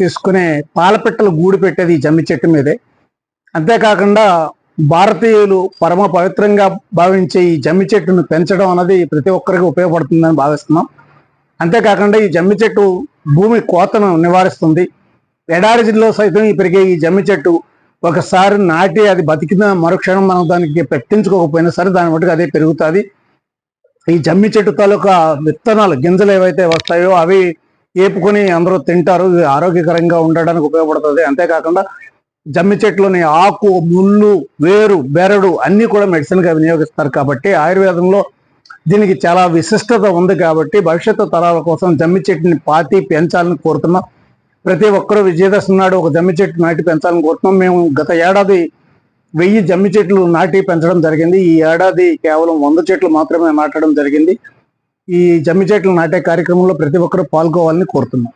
తీసుకునే పాలపిట్టలు గూడు పెట్టేది ఈ జమ్మి చెట్టు మీదే. అంతేకాకుండా భారతీయులు పరమ పవిత్రంగా భావించే ఈ జమ్మి చెట్టును పెంచడం అన్నది ప్రతి ఒక్కరికి ఉపయోగపడుతుందని భావిస్తున్నాం. అంతేకాకుండా ఈ జమ్మి చెట్టు భూమి కోతను నివారిస్తుంది. ఎడారిలో సైతం ఈ పెరిగే ఈ జమ్మి చెట్టు ఒకసారి నాటి అది బతికిన మరుక్షణం మనం దానికి పెట్టించుకోకపోయినా సరే దాని బట్టి అదే పెరుగుతుంది. ఈ జమ్మి చెట్టు తాలూకా విత్తనాలు గింజలు ఏవైతే వస్తాయో అవి ఏపుకొని అందరూ తింటారు ఇది ఆరోగ్యకరంగా ఉండడానికి ఉపయోగపడుతుంది. అంతేకాకుండా జమ్మి చెట్లోని ఆకు ముళ్ళు వేరు బెరడు అన్ని కూడా మెడిసిన్గా వినియోగిస్తారు కాబట్టి ఆయుర్వేదంలో దీనికి చాలా విశిష్టత ఉంది కాబట్టి భవిష్యత్తు తరాల కోసం జమ్మి చెట్టుని పాతి పెంచాలని కోరుతున్నాం. ప్రతి ఒక్కరూ విజయదశమి నాడు ఒక జమ్మి చెట్టు నాటి పెంచాలని కోరుతున్నాం. మేము గత ఏడాది వెయ్యి జమ్మి చెట్లు నాటి పెంచడం జరిగింది. ఈ ఏడాది కేవలం వంద చెట్లు మాత్రమే నాటడం జరిగింది. ఈ జమ్మి చెట్లు నాటే కార్యక్రమంలో ప్రతి ఒక్కరూ పాల్గొవాలని కోరుతున్నాం.